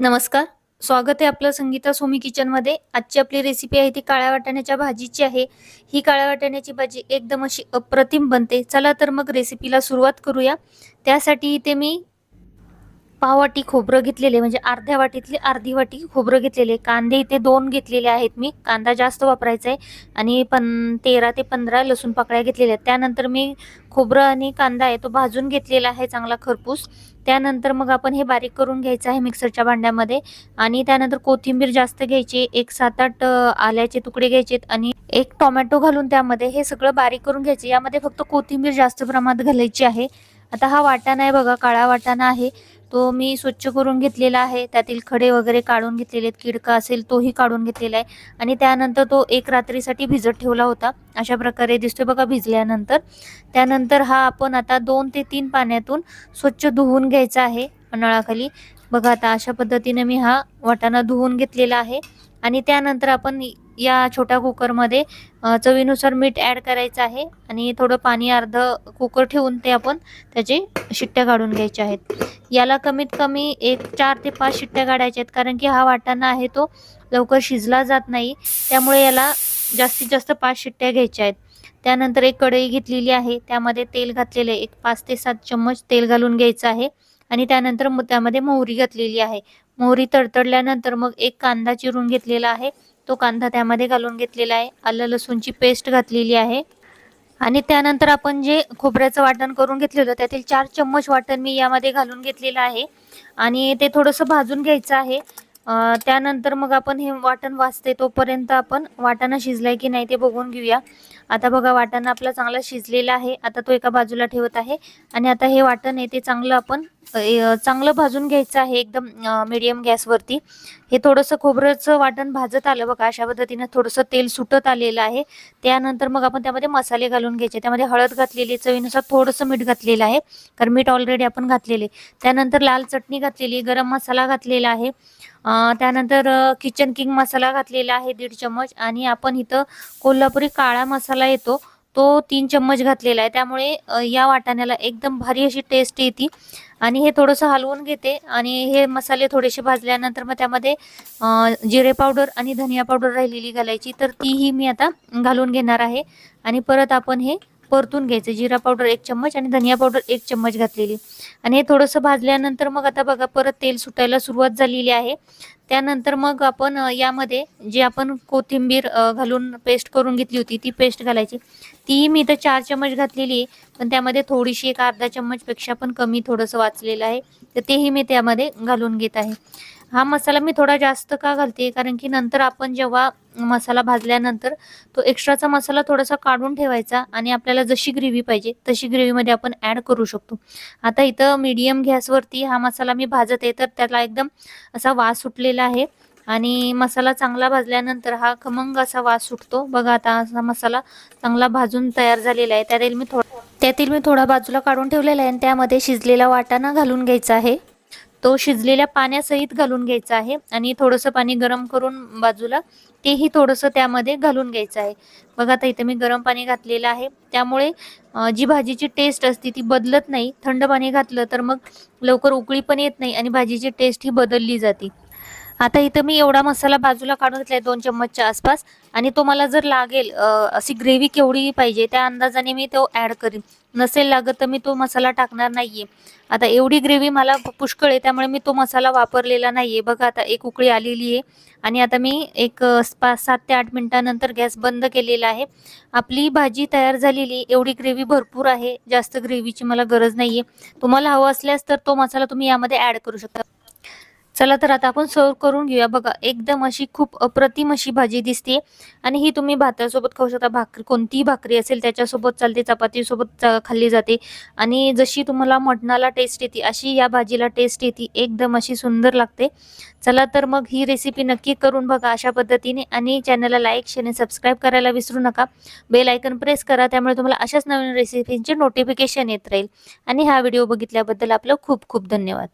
नमस्कार. स्वागत आहे आपलं संगीता सोमी किचनमध्ये आजची आपली रेसिपी आहे ती काळ्या वाटाण्याच्या भाजीची आहे. ही काळ्या वाटाण्याची भाजी एकदम अशी अप्रतिम बनते. चला तर मग रेसिपीला सुरुवात करूया. त्यासाठी इथे मी पाव वाटी खोबरं घेतलेले म्हणजे अर्ध्या वाटीतली अर्धी वाटी खोबरं घेतलेले. कांदे इथे दोन घेतलेले आहेत मी. कांदा जास्त वापरायचा आहे आणि पण तेरा ते पंधरा लसूण पाकळ्या घेतलेल्या आहेत. त्यानंतर मी खोबरं आणि कांदा आहे तो भाजून घेतलेला आहे चांगला खरपूस. त्यानंतर मग आपण हे बारीक करून घ्यायचं आहे मिक्सरच्या भांड्यामध्ये. आणि त्यानंतर कोथिंबीर जास्त घ्यायची. एक सात आठ आल्याचे तुकडे घ्यायचेत आणि एक टोमॅटो घालून त्यामध्ये हे सगळं बारीक करून घ्यायचे. यामध्ये फक्त कोथिंबीर जास्त प्रमाणात घालायची आहे. आता हा वाटाणा आहे बघा काळा वाटाणा आहे. तो मी स्वच्छ करून घेतलेला आहे. त्यातील खडे वगैरे काढून घेतलेले आहेत. किडका असेल तोही काढून घेतलेला आहे. आणि त्यानंतर तो एक रात्रीसाठी भिजत ठेवला होता. अशा प्रकारे दिसतोय बघा भिजल्यानंतर. त्यानंतर हा आपण आता दोन ते तीन पाण्यातून स्वच्छ धुवून घ्यायचा आहे. नळाखाली. बघा आता अशा पद्धतीने मी हा वाटाणा धुवून घेतलेला आहे. आणि त्यानंतर आपण या छोट्या कुकरमध्ये चवीनुसार मीठ ॲड करायचं आहे आणि थोडं पाणी अर्ध कुकर ठेवून ते आपण त्याचे शिट्ट्या काढून घ्यायच्या आहेत याला कमीत कमी एक चार ते पाच शिट्ट्या काढायच्या आहेत कारण की हा वाटाणा आहे तो लवकर शिजला जात नाही त्यामुळे याला जास्तीत जास्त पाच शिट्ट्या घ्यायच्या आहेत त्यानंतर एक कढई घेतलेली आहे त्यामध्ये तेल घातलेले आहे. एक पाच ते सात चम्मच तेल घालून घ्यायचं आहे आणि त्यानंतर त्यामध्ये मोहरी घातलेली आहे मोहरी तडतडल्यानंतर मग एक कांदा चिरून घेतलेला आहे. तो कांदा त्यामध्ये घालून घेतलेला आहे. आलं लसूणची पेस्ट घातलेली आहे. आणि त्यानंतर आपण जे खोबऱ्याचं वाटण करून घेतलेलं त्यातील चार चम्मच वाटण मी यामध्ये घालून घेतलेलं आहे. आणि ते थोडंसं भाजून घ्यायचं आहे. त्यानंतर मग आपण हे वाटण वाचते तोपर्यंत आपण वाटाणा शिजलाय की नाही ते बघून घेऊया. आता बघा वाटाणा आपला चांगला शिजलेला आहे. आता तो एका बाजूला ठेवत आहे. आणि आता हे वाटण आहे ते चांगलं आपण चांगलं भाजून घ्यायचं आहे एकदम मिडियम गॅसवरती हे थोडंसं खोबऱ्याचं वाटण भाजत आलं बघा अशा पद्धतीनं थोडंसं तेल सुटत आलेलं आहे. त्यानंतर मग आपण त्यामध्ये मसाले घालून घ्यायचे. त्यामध्ये हळद घातलेली चवीनुसार थोडंसं मीठ घातलेलं आहे कारण मीठ ऑलरेडी आपण घातलेले त्यानंतर लाल चटणी घातलेली गरम मसाला घातलेला आहे. त्यानंतर किचन किंग मसाला घातलेला आहे दीड चम्मच. आणि आपण इथं कोल्हापुरी काळा मसाला येतो तो तीन चम्मच घातलेला आहे. त्यामुळे या वाटाण्याला एकदम भारी अशी टेस्ट येते. आणि हे थोडंसं हलवून घेते. आणि हे मसाले थोडेसे भाजल्यानंतर मग त्यामध्ये जिरे पावडर आणि धनिया पावडर राहिलेली घालायची. तर तीही मी आता घालून घेणार आहे. आणि परत आपण हे परतून घ्यायचं. जिरा पावडर एक चम्मच आणि धनिया पावडर एक चम्मच घातलेली. आणि हे थोडंसं भाजल्यानंतर मग आता बघा परत तेल सुटायला सुरुवात झालेली आहे. त्यानंतर मग आपण यामध्ये जे आपण कोथिंबीर घालून पेस्ट करून घेतली होती ती पेस्ट घालायची. तीही मी इथं चार चम्मच घातलेली आहे. पण त्यामध्ये थोडीशी एक अर्धा चम्मचपेक्षा पण कमी थोडंसं वाचलेलं आहे. तर तेही मी त्यामध्ये घालून घेत आहे. हा मसाला मी थोडा जास्त का घालते? कारण की नंतर आपण जेव्हा मसाला भाजल्यानंतर तो एक्स्ट्राचा मसाला थोडासा काढून ठेवायचा आणि आपल्याला जशी ग्रेव्ही पाहिजे तशी ग्रेव्हीमध्ये आपण ॲड करू शकतो. आता इथं मीडियम गॅसवरती हा मसाला मी भाजत आहे तर त्याला एकदम असा वास सुटलेला आहे. आणि मसाला चांगला भाजल्यानंतर हा खमंग असा वास सुटतो. बघा आता असा मसाला चांगला भाजून तयार झालेला आहे. त्यातील मी थोडा त्यातील मी थोडा बाजूला काढून ठेवलेला आहे आणि त्यामध्ये शिजलेला वाटाणा घालून घ्यायचा आहे. तो शिजलेल्या पाण्यासहित घालून घ्यायचा आहे आणि थोडंसं पाणी गरम करून बाजूला तेही थोडंसं त्यामध्ये घालून घ्यायचं आहे. बघा आता इथे मी गरम पाणी घातलेलं आहे. त्यामुळे जी भाजीची टेस्ट असते ती बदलत नाही. थंड पाणी घातलं तर मग लवकर उकळी पण येत नाही आणि भाजीची टेस्ट ही बदलली जाते. आता इथं मी एवढा मसाला बाजूला काढून घेतलाय दोन चम्मचच्या आसपास. आणि तो मला जर लागेल अशी ग्रेव्ही केवढी पाहिजे त्या अंदाजाने मी तो ॲड करीन. नसेल लागत तर मी तो मसाला टाकणार नाहीये. आता एवढी ग्रेव्ही मला पुष्कळ आहे त्यामुळे मी तो मसाला वापरलेला नाहीये. बघा आता एक उकळी आलेली आहे. आणि आता मी एक पाच सात ते आठ मिनिटानंतर गॅस बंद केलेला आहे. आपली भाजी तयार झालेली आहे. एवढी ग्रेव्ही भरपूर आहे. जास्त ग्रेव्हीची मला गरज नाहीये. तुम्हाला हवं असल्यास तर तो मसाला तुम्ही यामध्ये ॲड करू शकता. चला तर आता आपण सर्व करून घेऊया. बघा एकदम अशी खूप अप्रतिम अशी भाजी दिसते आणि ही तुम्ही भातासोबत खाऊ शकता. भाकरी कोणतीही भाकरी असेल त्याच्यासोबत चालते. चपातीसोबत खाल्ली जाते. आणि जशी तुम्हाला मटणाला टेस्ट येते अशी या भाजीला टेस्ट येते. एकदम अशी सुंदर लागते. चला तर मग ही रेसिपी नक्की करून बघा अशा पद्धतीने. आणि चॅनलला लाईक शेअर आणि सबस्क्राईब करायला विसरू नका. बेल आयकन प्रेस करा त्यामुळे तुम्हाला अशाच नवीन रेसिपींचे नोटिफिकेशन येत राहील. आणि हा व्हिडिओ बघितल्याबद्दल आपलं खूप खूप धन्यवाद.